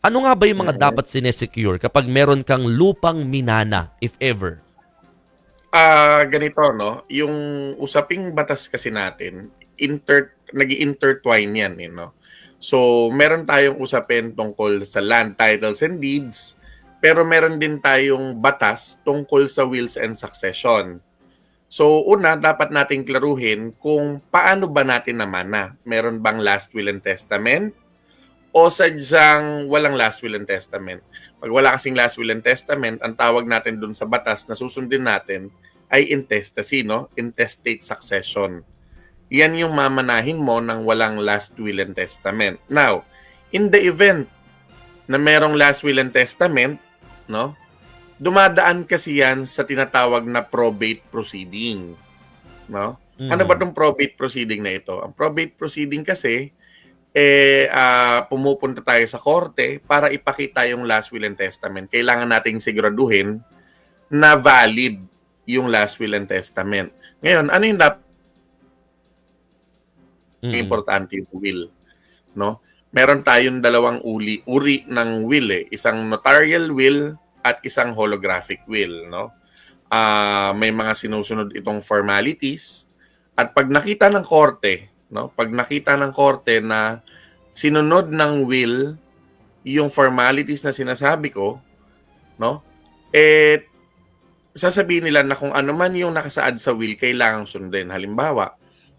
Ano nga ba yung mga dapat sinesecure kapag meron kang lupang minana, if ever? Ah, ganito no, yung usaping batas kasi natin, inter nag-intertwine yan eh, no. So, meron tayong usapin tungkol sa land titles and deeds, pero meron din tayong batas tungkol sa wills and succession. So, una, dapat nating klaruhin kung paano ba natin namana. Meron bang last will and testament? O sadyang walang last will and testament? Pag wala kasing last will and testament, ang tawag natin dun sa batas na susundin natin ay intestacy, no? Intestate succession. Yan yung mamanahin mo ng walang last will and testament. Now, in the event na merong last will and testament, no? Dumadaan kasi yan sa tinatawag na probate proceeding. No? Ano ba tong probate proceeding na ito? Ang probate proceeding kasi eh ah, pumupunta tayo sa korte para ipakita yung last will and testament. Kailangan nating siguraduhin na valid yung last will and testament. Ngayon, ano yung dapat Mm. importante yung will, no? Meron tayong dalawang uli uri ng will eh, isang notarial will at isang holographic will, no? Ah, may mga sinusunod itong formalities at pag nakita ng korte, no? Pag nakita ng korte na sinunod ng will yung formalities na sinasabi ko, no? Eh sasabihin nila na kung ano man yung nakasaad sa will, kailangang sundin. Halimbawa,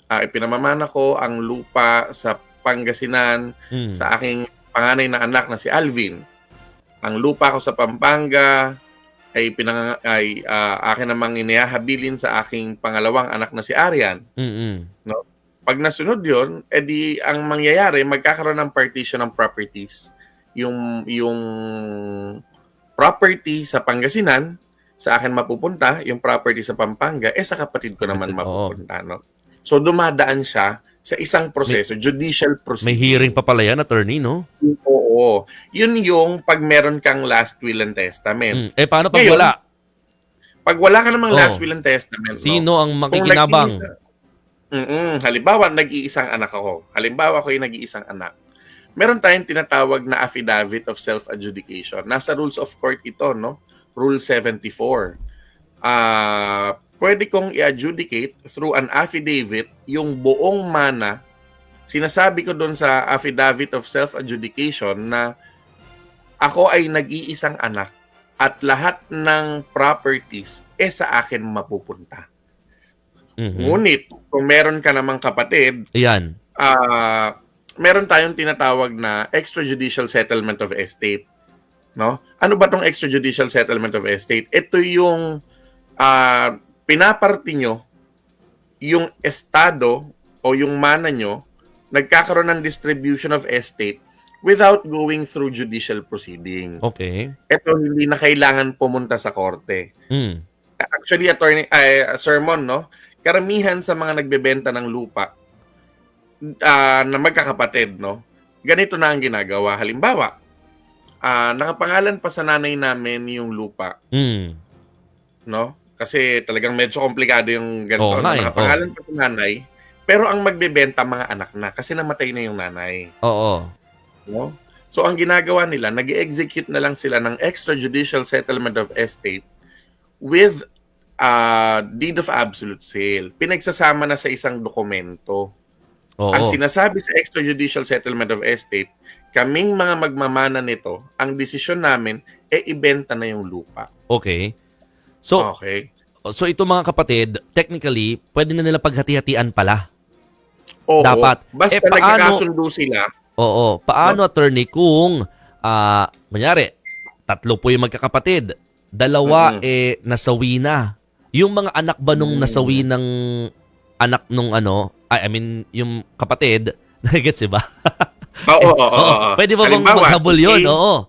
ah ipinamamana ko ang lupa sa Pangasinan Mm. sa aking panganay na anak na si Alvin. Ang lupa ko sa Pampanga ay pinang ay ah, akin namang inihahabilin sa aking pangalawang anak na si Arian. Mm-mm. Pag nasunod 'yon, edi ang mangyayari magkakaroon ng partition ng properties. Yung yung property sa Pangasinan sa akin mapupunta, yung property sa Pampanga eh sa kapatid ko naman mapupunta, no? So dumadaan siya sa isang proseso, judicial proceeding. May hearing pa pala yan, attorney, no? Oo. Yun yung pag meron kang last will and testament. Mm. Eh, paano pag Ngayon, wala? Pag wala ka namang Oo. last will and testament, no? Sino ang Kung makikinabang? nag-iisa- Mm-mm. Halimbawa, nag-iisang anak ako. Halimbawa, ako yung nag-iisang anak. Meron tayong tinatawag na affidavit of self-adjudication. Nasa rules of court ito, no? Rule 74. Ah, pwede kong i-adjudicate through an affidavit yung buong mana. Sinasabi ko doon sa affidavit of self-adjudication na ako ay nag-iisang anak at lahat ng properties eh sa akin mapupunta. Mhm. Ngunit, kung meron ka namang kapatid, Ayan. ah meron tayong tinatawag na extrajudicial settlement of estate. No? Ano ba tong extrajudicial settlement of estate? Ito yung ah pinaparti nyo yung estado o yung mana nyo nagkakaroon ng distribution of estate without going through judicial proceeding. Okay. Ito hindi na kailangan pumunta sa korte Mm. actually attorney ay sermon no karamihan sa mga nagbebenta ng lupa ah, na magkakapatid no? Ganito na ang ginagawa. Halimbawa ah nakapangalan pa sa nanay namin yung lupa. Mm. no? Kasi talagang medyo komplikado yung ganito nga eh, nakapangalan pa sa nanay pero ang magbebenta mga anak na kasi namatay na yung nanay. Oo. no? So ang ginagawa nila nag-execute na lang sila ng extrajudicial settlement of estate with uh, deed of absolute sale. Pinagsasama na sa isang dokumento. Oo. Ang sinasabi sa extrajudicial settlement of estate, kaming mga magmamana nito, ang desisyon namin, e ibenta na yung lupa. Okay. So, okay? so ito mga kapatid, technically, pwede na nila paghati-hatian pala. Oo. Dapat. Basta Eh, paano- nagkakasundo sila, Oo. Paano, attorney, kung, ah, kunyari, tatlo po yung magkakapatid, dalawa, Mhm. eh, nasawi na. Yung mga anak ba nung Mm. nasawi ng anak nung ano, I mean, yung kapatid, nagets ba? oo, oo, oo, oo. Pwede ba bang maghabol yun? Oo.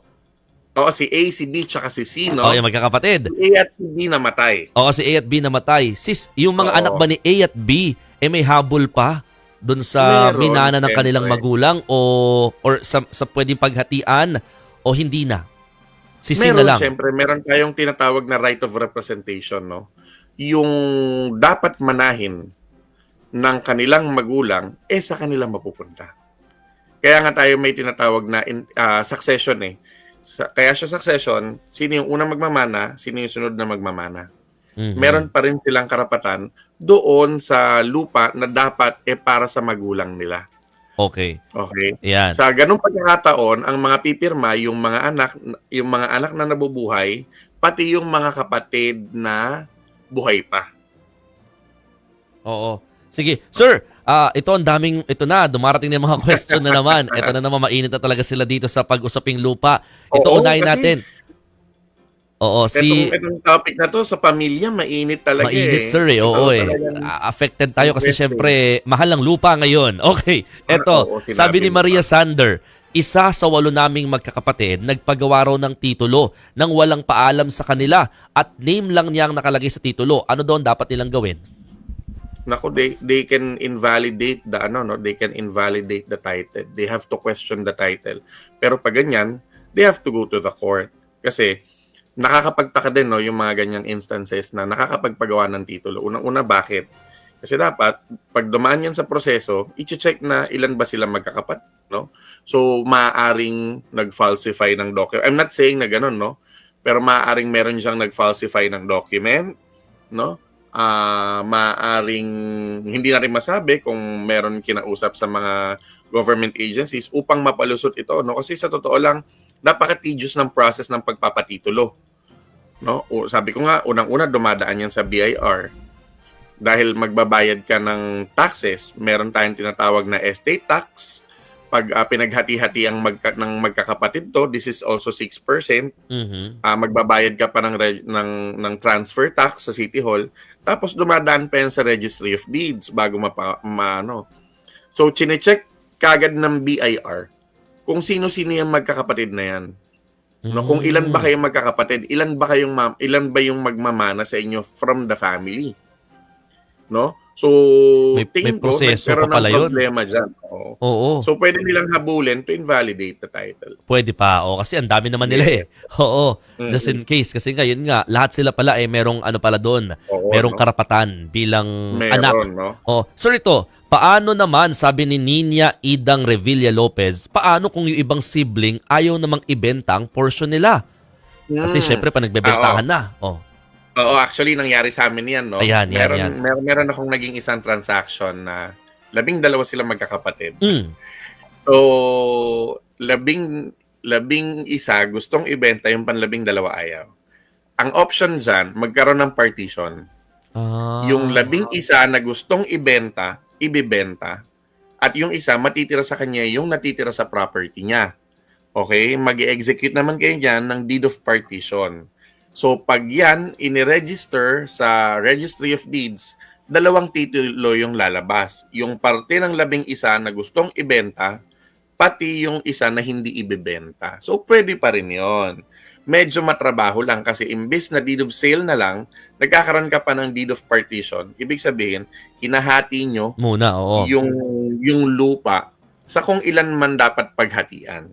Oo, si A, si B, tsaka si C, no? Oo, yung magkakapatid. Si A at si B namatay. Oo, si A at B namatay. Sis, yung mga Oo. anak ba ni A at B, eh may habol pa doon sa Meron, minana ng kanilang magulang o or sa, sa pwedeng paghatian o hindi na? Sisi na meron, lang. syempre, meron tayong tinatawag na right of representation, no? Yung dapat manahin ng kanilang magulang, eh sa kanilang mapupunta. Kaya nga tayo may tinatawag na in- ah, succession eh. Sa- kaya siya succession, sino yung unang magmamana, sino yung sunod na magmamana. Mhm. Meron pa rin silang karapatan doon sa lupa na dapat eh para sa magulang nila. Okay. Okay? Yan. Sa ganung pagkakataon, ang mga pipirma, yung mga anak, yung mga anak na nabubuhay, pati yung mga kapatid na buhay pa. Oo. Sige. Sir, ah, ito ang daming, ito na, dumarating na mga question na naman. Ito na naman, mainit na talaga sila dito sa pag-usaping lupa. Ito Oo, unahin kasi- natin. Oo, si... Itong, itong topic na to sa pamilya, mainit talaga Mainit, eh. sir, eh. Oo, So, eh. talagang- Ah, Affected tayo kasi Interesting. syempre, mahal ang lupa ngayon. Okay, eto, Oo, sabi ni Maria. Sander, isa sa walo naming magkakapatid, nagpagawa raw ng titulo nang walang paalam sa kanila at name lang niya ang nakalagay sa titulo. Ano doon dapat nilang gawin? Naku, they, they can invalidate the ano, no? They can invalidate the title. They have to question the title. Pero pag ganyan, they have to go to the court. Kasi nakakapagtaka din no yung mga ganyang instances na nakakapagpagawa ng titulo. Unang-una bakit? Kasi dapat pag dumaan yan sa proseso, i-check na ilan ba sila magkakapat, no? So maaaring nag-falsify ng document. I'm not saying na ganun, no? Pero maaaring meron siyang nag-falsify ng document, no? ah maaring hindi na rin masabi kung meron kinausap sa mga government agencies upang mapalusot ito no kasi sa totoo lang napaka-tedious ng process ng pagpapatitulo no o, sabi ko nga unang-una dumadaan yan sa BIR dahil magbabayad ka ng taxes meron tayong tinatawag na estate tax pag ah, pinaghati-hati ang magka, ng magkakapatid to this is also 6% Mhm. ah magbabayad ka pa ng, reg- ng, ng transfer tax sa City Hall, tapos dumadaan pa yan sa Registry of Deeds bago mapa, ma, ano. So, chinecheck kagad ng BIR kung sino-sino yung magkakapatid na yan. No, kung ilan Mm. ba kayong magkakapatid, ilan ba kayong ma- ilan ba yung magmamana sa inyo from the family? No? So, May- tingin may proseso ko, nagkaroon pa pala ng yun. problema dyan. Oo. Oo, So, pwede nilang habulin to invalidate the title. pwede pa. O, kasi ang dami naman nila eh. Oo, just Mhm. in case. Kasi ngayon nga, lahat sila pala eh merong ano pala doon, Oo, merong no? karapatan bilang Meron, anak. no? Oh, sir ito, paano naman sabi ni Nina Idang Revilla Lopez, paano kung yung ibang sibling ayaw namang ibenta ang portion nila? Kasi Hmm. syempre pa nagbebentahan na. Oh. Oo, actually, nangyari sa amin yan, no? Ayan, yan, meron, yan. Meron, meron akong naging isang transaction na labing dalawa sila magkakapatid. Mm. So, labing, labing isa gustong ibenta, yung panlabing dalawa ayaw. Ang option dyan, magkaroon ng partition. Ah. Yung labing isa na gustong ibenta, ibibenta. At yung isa, matitira sa kanya yung natitira sa property niya. Okay? mag execute naman kayo dyan ng deed of partition. So, pag yan, iniregister sa Registry of Deeds, dalawang titulo yung lalabas. Yung parte ng labing isa na gustong ibenta, pati yung isa na hindi ibibenta. So, pwede pa rin yon. Medyo matrabaho lang kasi imbis na deed of sale na lang, nagkakaroon ka pa ng deed of partition. Ibig sabihin, hinahati nyo Muna, oo. yung, yung lupa sa kung ilan man dapat paghatian.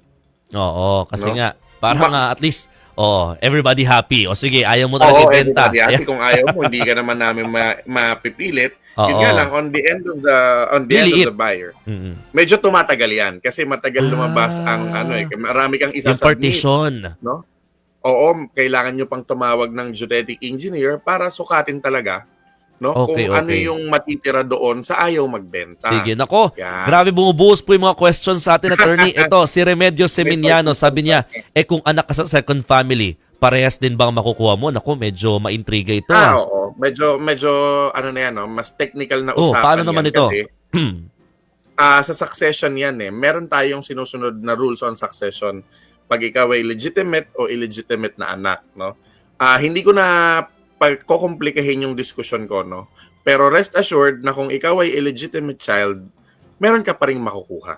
Oo, kasi No? nga, parang Ma- nga at least, oh, everybody happy. O sige, ayaw mo talaga Oo, ibenta. everybody. Kasi kung ayaw mo, hindi ka naman namin ma- mapipilit. Yun Oo. nga lang, on the end of the on the end Liliit. of the buyer, Mm-mm. medyo tumatagal yan. Kasi matagal lumabas Ah. ang ano eh, marami kang Yung isasubmit. partition. no? Oo, kailangan nyo pang tumawag ng geodetic engineer para sukatin talaga no? Okay, kung ano okay. yung matitira doon sa ayaw magbenta. Sige, nako. Yan. Grabe bumubuhos po yung mga questions sa atin, attorney. Ito, si Remedio Seminiano, sabi niya, eh kung anak ka sa second family, parehas din bang makukuha mo? Nako, medyo maintriga ito. Ah, Ah. oo. Medyo, medyo, ano na yan, no? mas technical na Oh, usapan paano naman yan ito? Kasi, ah, sa succession yan eh. Meron tayong sinusunod na rules on succession pag ikaw ay legitimate o illegitimate na anak, no? Ah, hindi ko na pagkokomplikahin yung diskusyon ko, no? Pero rest assured na kung ikaw ay illegitimate child, meron ka pa rin makukuha.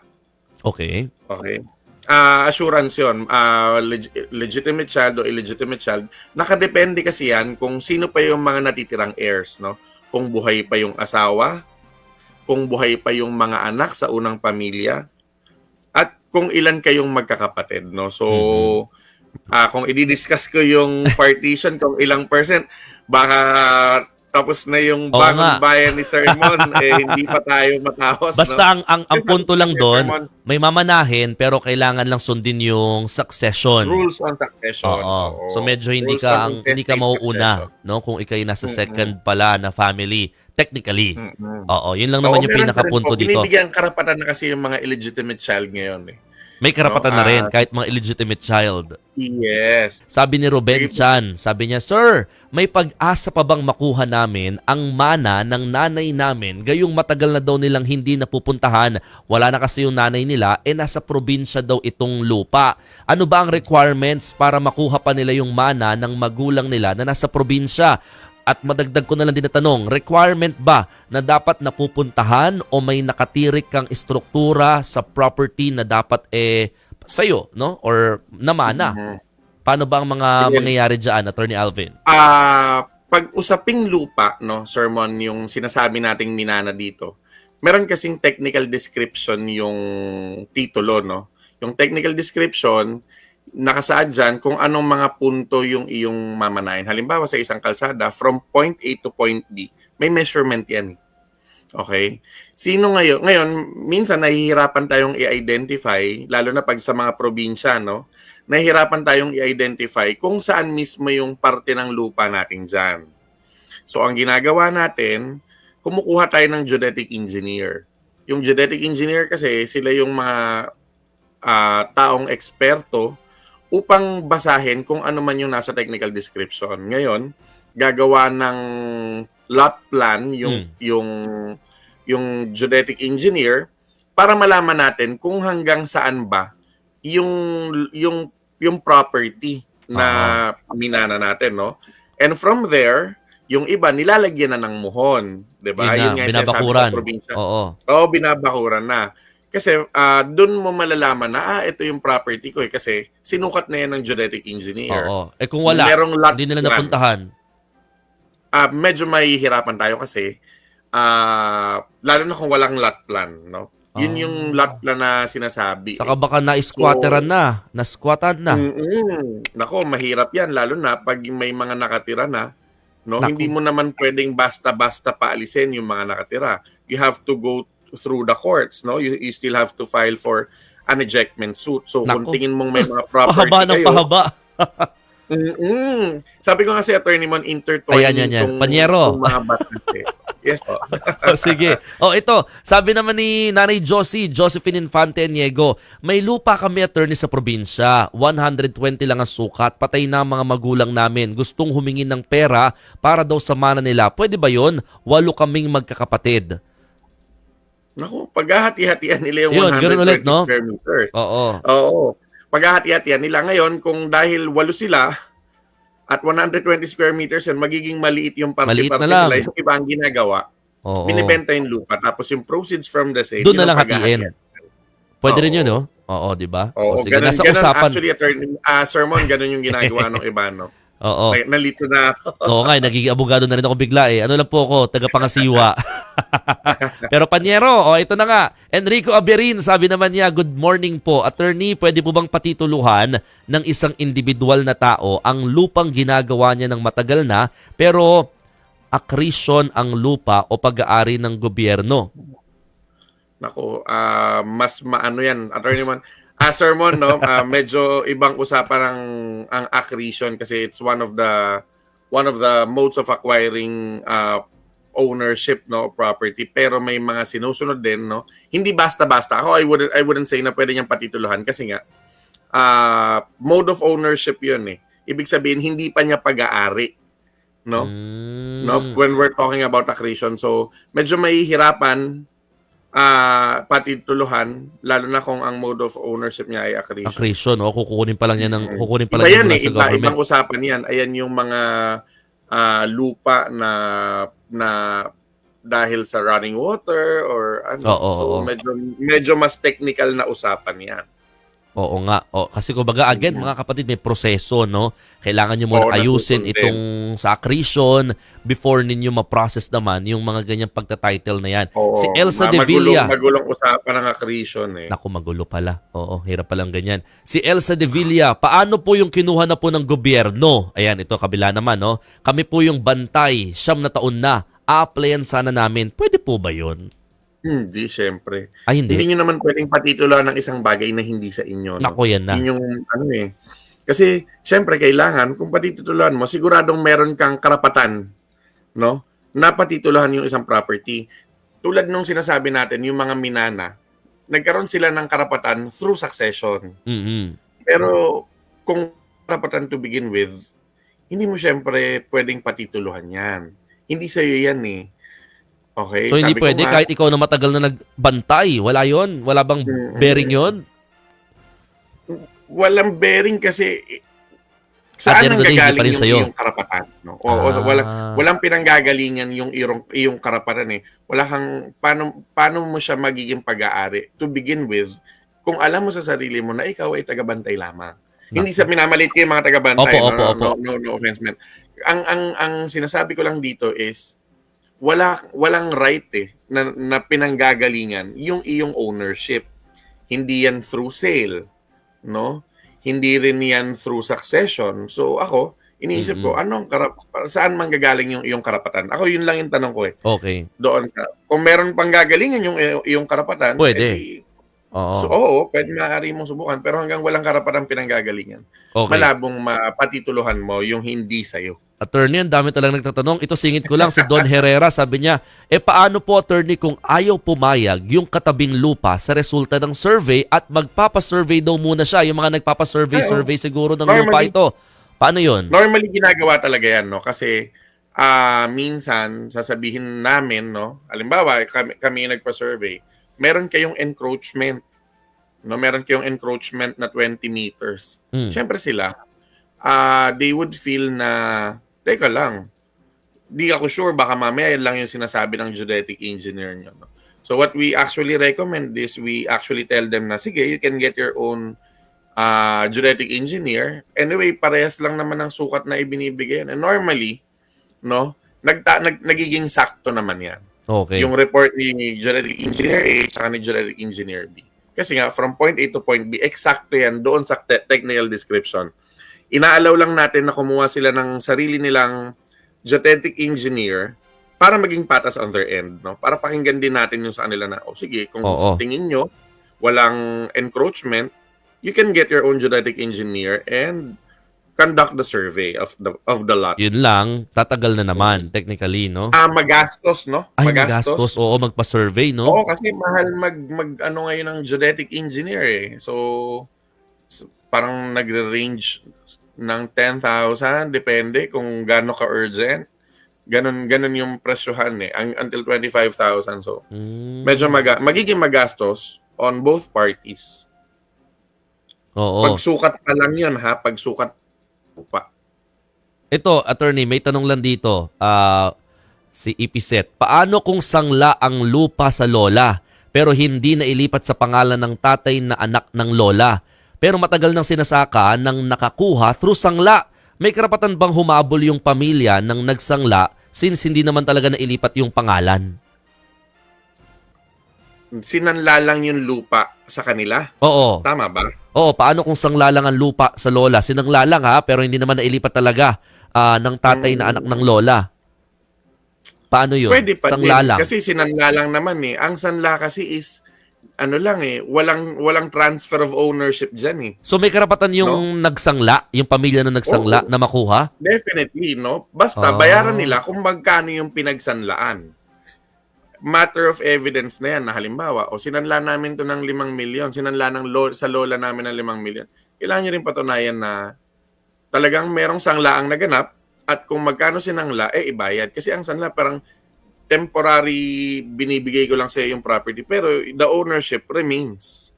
okay. Okay? Ah, assurance 'yon. Ah, leg- legitimate child o illegitimate child, nakadepende kasi 'yan kung sino pa yung mga natitirang heirs, no? Kung buhay pa yung asawa, kung buhay pa yung mga anak sa unang pamilya, at kung ilan kayong magkakapatid, no? So, ah kung i-discuss ko yung partition kung ilang percent, baka tapos na yung Oo bangon nga. bayan ni Sir Mon, eh, hindi pa tayo matapos. Basta no? ang, ang, ang punto lang doon, may mamanahin pero kailangan lang sundin yung succession. rules on succession. Oo. So medyo hindi Rules ka ang hindi ka mauuna, succession. no? Kung ikay nasa Mm-mm. second pala na family, technically. Mm-mm. Oo, yun lang naman Oo, yung pinakapunto dito. Binibigyan karapatan na kasi yung mga illegitimate child ngayon eh. May karapatan No, na rin ah, kahit mga illegitimate child. Yes. Sabi ni Ruben. Chan, sabi niya, Sir, may pag-asa pa bang makuha namin ang mana ng nanay namin gayong matagal na daw nilang hindi napupuntahan. Wala na kasi yung nanay nila, eh nasa probinsya daw itong lupa. Ano ba ang requirements para makuha pa nila yung mana ng magulang nila na nasa probinsya? At madagdag ko na lang din na tanong, requirement ba na dapat napupuntahan o may nakatirik kang istruktura sa property na dapat eh sa'yo, no? Or namana? Mhm. Paano ba ang mga Sige. mangyayari dyan, Attorney Alvin? Ah, pag usaping lupa, no, sermon, yung sinasabi nating minana dito, meron kasing technical description yung titulo, no? Yung technical description, nakasaad dyan kung anong mga punto yung iyong mamanayin. Halimbawa, sa isang kalsada, from point A to point B, may measurement yan. eh. Okay? Sino ngayon? Ngayon, minsan nahihirapan tayong i-identify, lalo na pag sa mga probinsya, no? nahihirapan tayong i-identify kung saan mismo yung parte ng lupa natin dyan. So, ang ginagawa natin, kumukuha tayo ng geodetic engineer. Yung geodetic engineer kasi, sila yung mga ah, taong eksperto upang basahin kung ano man yung nasa technical description. Ngayon, gagawa ng lot plan yung yung yung geodetic engineer para malaman natin kung hanggang saan ba yung yung yung property na minana natin, no? And from there, yung iba nilalagyan na ng muhon, 'di ba? Yun sinasabi binabakuran. sa probinsya. Oo. Oo, binabakuran na. Kasi ah doon mo malalaman na ah, ito yung property ko eh kasi sinukat na yan ng geodetic engineer. Oo. Eh kung wala, Merong lot hindi nila plan. napuntahan. Ah, medyo mahihirapan tayo kasi ah lalo na kung walang lot plan, no? Yun Ah. yung lot plan na sinasabi. Saka baka na-squatteran na, na-squatan na. Mm-mm. Nako, mahirap 'yan lalo na pag may mga nakatira na, no? Naku. Hindi mo naman pwedeng basta-basta paalisin yung mga nakatira. You have to go through the courts, no? You, you still have to file for an ejectment suit. So kung Naku. tingin mong may mga property Pahaba ng kayo, pahaba. Mm-mm. Sabi ko nga si Attorney Mon, intertwined Ayan, yan, yan. Panyero. tong mga batas eh. Yes po. O, Sige. O ito, sabi naman ni Nanay Josie, Josephine Infante Niego, may lupa kami attorney sa probinsya. 120 lang ang sukat. Patay na mga magulang namin. Gustong humingi ng pera para daw sa mana nila. Pwede ba yon? Walo kaming magkakapatid. Naku, paghahati-hatian nila yung Yun, 120 ganun ulit, no? square meters. Oo. Oo. Paghahati-hatian nila ngayon, kung dahil walo sila, at 120 square meters yun, magiging maliit yung parte-parte nila. Yung iba ang ginagawa, Oo. binibenta yung lupa. Tapos yung proceeds from the sale, Doon na lang ang hatiin. Pwede rin Oo. yun, no? Oo, di ba? Oo, O, sige, ganun, nasa ganun, usapan. Actually, attorney, ah, sermon, ganun yung ginagawa ng iba, no? Oo. Na- Nalito na. Oo nga, eh, nagiging abogado na rin ako bigla eh. Ano lang po ako, tagapangasiwa. Pero Panyero, oh, ito na nga. Enrico Aberin, sabi naman niya, good morning po. Attorney, pwede po bang patituluhan ng isang individual na tao ang lupang ginagawa niya ng matagal na, pero accretion ang lupa o pag-aari ng gobyerno? Nako, ah, mas maano yan. Attorney Mon, ah, sermon, no? Ah, medyo ibang usapan ang ang accretion kasi it's one of the one of the modes of acquiring uh, ownership no property. Pero may mga sinusunod din no? Hindi basta-basta. Ako I wouldn't I wouldn't say na pwede niyang patituluhan kasi nga ah, mode of ownership 'yun eh. Ibig sabihin hindi pa niya pag-aari no? Mm. no? When we're talking about accretion. So medyo mahihirapan ah patituluhan lalo na kung ang mode of ownership niya ay accretion Accretion, o kukunin pa lang niya ng kukunin pa iba lang niya yan mula eh iba, government. ibang usapan yan. Ayan yung mga ah, lupa na na dahil sa running water or ano. Oo, so oo. medyo medyo mas technical na usapan yan Oo nga. O, kasi kumbaga, again, mga kapatid, may proseso, no? Kailangan nyo muna Oo, ayusin natutunan itong sa accretion before ninyo ma-process naman yung mga ganyang pagta-title na yan. Oo. Si Elsa Ma- de Villa. Magulong, magulong usapan ng accretion eh. Naku, magulo pala. Oo, hirap palang ganyan. Si Elsa de Villa, paano po yung kinuha na po ng gobyerno? Ayan, ito, kabila naman, no? Kami po yung bantay, siyam na taon na. A-applyan sana namin. Pwede po ba yun? Hindi, syempre. Ay, hindi. Hindi nyo naman pwedeng patitulan ng isang bagay na hindi sa inyo. No? Naku, yan na. Yun yung ano eh. Kasi, syempre, kailangan, kung patituluhan mo, siguradong meron kang karapatan, no? Na patituluhan yung isang property. Tulad nung sinasabi natin, yung mga minana, nagkaroon sila ng karapatan through succession. mm Pero, kung karapatan to begin with, hindi mo syempre pwedeng patituluhan yan. Hindi sa'yo yan eh. Okay? So, hindi ko pwede nga, kahit ikaw na matagal na nagbantay. Wala yon Wala bang bearing yon walang bearing kasi eh, saan ang gagaling yung sa'yo. iyong karapatan? No? O, o, Ah. walang, walang pinanggagalingan yung iyong, iyong karapatan eh. Wala kang, paano, paano mo siya magiging pag-aari? To begin with, kung alam mo sa sarili mo na ikaw ay tagabantay lamang. Hindi sa minamalit kayo mga tagabantay. Opo, no, opo, no, opo. No, no, no offense man. Ang, ang, ang sinasabi ko lang dito is, wala, walang right eh, na, na pinanggagalingan yung iyong ownership. Hindi yan through sale. No? Hindi rin yan through succession. So ako, iniisip ko, Mm-mm. anong karap saan manggagaling yung iyong karapatan? Ako yun lang yung tanong ko eh. Okay. Doon sa kung meron pang gagalingan yung iyong karapatan, Pwede. eh, Oo. so, oo, pwede maaari mong subukan. Pero hanggang walang karapatang pinanggagalingan, okay. malabong mapatituluhan mo yung hindi sa'yo. Attorney, ang dami talagang nagtatanong. Ito singit ko lang si Don Herrera. Sabi niya, eh paano po attorney kung ayaw pumayag yung katabing lupa sa resulta ng survey at magpapasurvey daw muna siya. Yung mga nagpapasurvey, Ay, oo. survey siguro ng lupa Normally- ito. Paano yun? Normally ginagawa talaga yan, no? Kasi ah minsan sasabihin namin, no? Halimbawa, kami, kami nagpa-survey, meron kayong encroachment. No, meron kayong encroachment na 20 meters. Hmm. Siyempre sila, ah they would feel na, teka lang, di ako sure, baka mamaya lang yung sinasabi ng geodetic engineer nyo. No? So what we actually recommend is we actually tell them na, sige, you can get your own uh, geodetic engineer. Anyway, parehas lang naman ng sukat na ibinibigay. And normally, no, nagta, nag, nagiging sakto naman yan. Okay. Yung report ni geodetic engineer A at ni geodetic engineer B. Kasi nga, from point A to point B, eksakto yan doon sa te- technical description. Inaalaw lang natin na kumuha sila ng sarili nilang geodetic engineer para maging patas on their end. No? Para pakinggan din natin yung sa kanila na, oh sige, kung Oo. sa tingin nyo, walang encroachment, you can get your own geodetic engineer and conduct the survey of the of the lot. Yun lang, tatagal na naman, technically, no? Ah, magastos, no? Ay, magastos. Oo, magpa-survey, no? Oo, kasi mahal mag, mag ano ngayon ng geodetic engineer eh. So, so, parang nagre-range ng 10,000 depende kung gaano ka urgent. Ganon ganon yung presyohan eh ang, until 25,000 so Mm. medyo maga, magiging magastos on both parties. Oo. Pagsukat pa lang 'yun ha, pagsukat pa. Ito, attorney, may tanong lang dito. Ah, si Ipiset, paano kung sangla ang lupa sa lola pero hindi na ilipat sa pangalan ng tatay na anak ng lola? Pero matagal nang sinasaka ng nakakuha through sangla. May karapatan bang humabol yung pamilya ng nagsangla since hindi naman talaga nailipat yung pangalan? Sinanla lang yung lupa sa kanila. Oo. Tama ba? Oo, paano kung sangla lang ang lupa sa lola? Sinangla lang ha, pero hindi naman nailipat talaga ah, ng tatay na anak ng lola. Paano yun? Pwede pa sangla din. Kasi sinanla lang naman eh. Ang sanla kasi is ano lang eh, walang walang transfer of ownership diyan eh. So may karapatan yung nagsangla, yung pamilya na nagsangla Oo. na makuha? Definitely, no? Basta Ah. bayaran nila kung magkano yung pinagsanlaan. Matter of evidence na yan na halimbawa, o sinanla namin to ng 5 milyon, sinanla ng lo- sa lola namin ng 5 milyon. Kailangan nyo rin patunayan na talagang merong sanglaang naganap at kung magkano sinangla, eh ibayad. Kasi ang sanla parang temporary binibigay ko lang sa yung property pero the ownership remains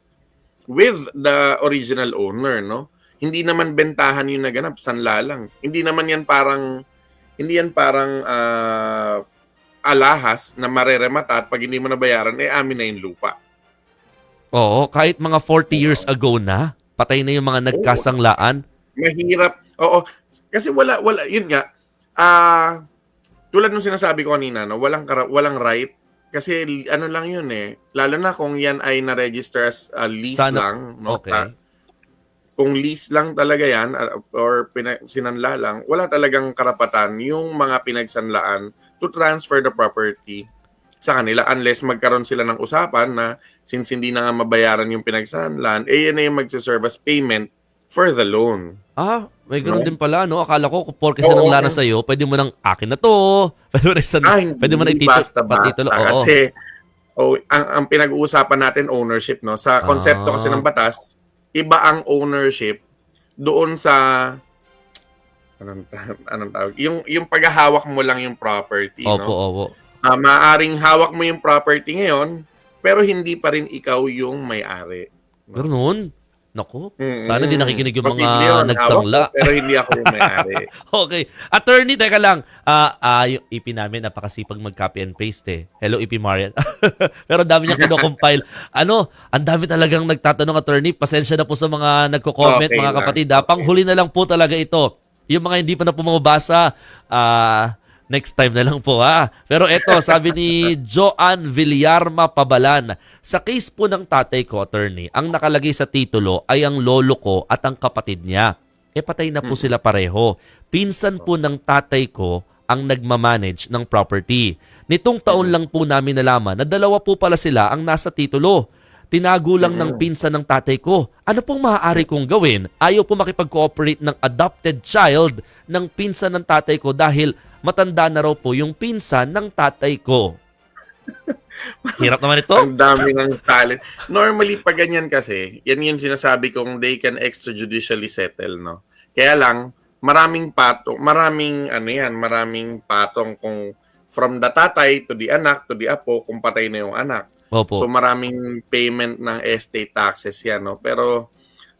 with the original owner, no? Hindi naman bentahan yung naganap, sanla lang. Hindi naman yan parang hindi yan parang ah, alahas na mareremata at pag hindi mo nabayaran, eh amin na yung lupa. Oo, kahit mga 40 years ago na. Patay na yung mga nagkasanglaan. mahirap. Oo. Kasi wala wala yun nga. Ah, tulad ng sinasabi ko kanina, no, walang walang right kasi ano lang yun eh. Lalo na kung yan ay na-register as a lease Sana- lang, no. Okay. Ta- kung lease lang talaga yan ah, or pina- sinanla lang, wala talagang karapatan yung mga pinagsanlaan to transfer the property sa kanila unless magkaroon sila ng usapan na since hindi na nga mabayaran yung pinagsanlaan, eh yan na yung magsiserve as payment for the loan. Ah, may ganun No? din pala, no? Akala ko, porke Oo. sinang lana sa'yo, pwede mo nang akin na to. Pwede mo na isa, Ah, pwede mo na itito, basta patitulo. Oo. Kasi oh, ang, ang pinag-uusapan natin ownership no sa konsepto kasi Ah. ng batas, iba ang ownership doon sa anong, anong tawag? Yung yung paghahawak mo lang yung property, Opo, no? opo. Ah, maaring hawak mo yung property ngayon, pero hindi pa rin ikaw yung may-ari. Ganun. Naku. Mm-mm. Sana di nakikinig yung mga yun, nagsangla. hawak pero hindi ako yung may-ari. Okay. Attorney, teka lang. Ah, ah, yung EP namin, napakasipag mag-copy and paste eh. Hello, EP Marian. Pero dami niya kino-compile. Ano, ang dami talagang nagtatanong, attorney. Pasensya na po sa mga nagko-comment, Okay mga lang. kapatid. Ha? Panghuli na lang po talaga ito. Yung mga hindi pa na po mababasa, ah, next time na lang po ha. Pero eto, sabi ni Joan Villarma Pabalan, sa case po ng tatay ko, attorney, ang nakalagay sa titulo ay ang lolo ko at ang kapatid niya. E patay na po sila pareho. Pinsan po ng tatay ko ang nagmamanage ng property. Nitong taon lang po namin nalaman na dalawa po pala sila ang nasa titulo. Tinago lang ng pinsan ng tatay ko. Ano pong maaari kong gawin? Ayaw po makipag-cooperate ng adopted child ng pinsan ng tatay ko dahil matanda na raw po yung pinsan ng tatay ko. Hirap naman ito. Ang dami ng salin. Normally, pag ganyan kasi, yan yung sinasabi kong they can extrajudicially settle, no? Kaya lang, maraming patong, maraming, ano yan, maraming patong kung from the tatay to the anak to the apo, kung patay na yung anak. Opo. So, maraming payment ng estate taxes yan, no? Pero,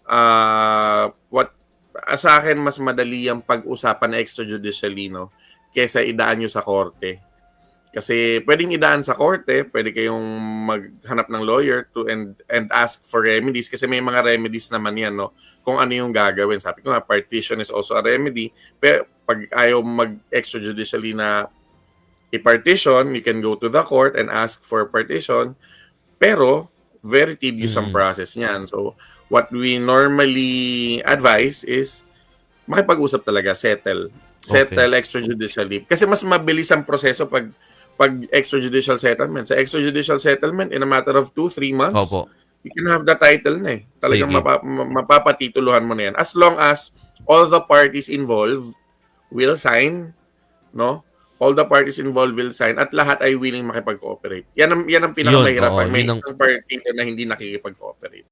ah what, ah, sa akin, mas madali yung pag-usapan extrajudicially, no? Kesa idaan nyo sa korte. Kasi pwedeng idaan sa korte, pwede kayong maghanap ng lawyer to and and ask for remedies kasi may mga remedies naman yan, no? Kung ano yung gagawin. Sabi ko nga, partition is also a remedy. Pero pag ayaw mag-extrajudicially na i-partition, you can go to the court and ask for partition. Pero very tedious ang Mm. process niyan. So what we normally advise is makipag-usap talaga, settle. Settle extrajudicially. Kasi mas mabilis ang proseso pag pag extrajudicial settlement. Sa extrajudicial settlement, in a matter of 2-3 months, Opo. you can have the title na eh. Talagang Sige. mapa, ma- mapapatituluhan mo na yan. As long as all the parties involved will sign, no? All the parties involved will sign at lahat ay willing makipag-cooperate. Yan ang, yan ang pinakamahirap oo, pag may yun ang- isang party na hindi nakikipag-cooperate.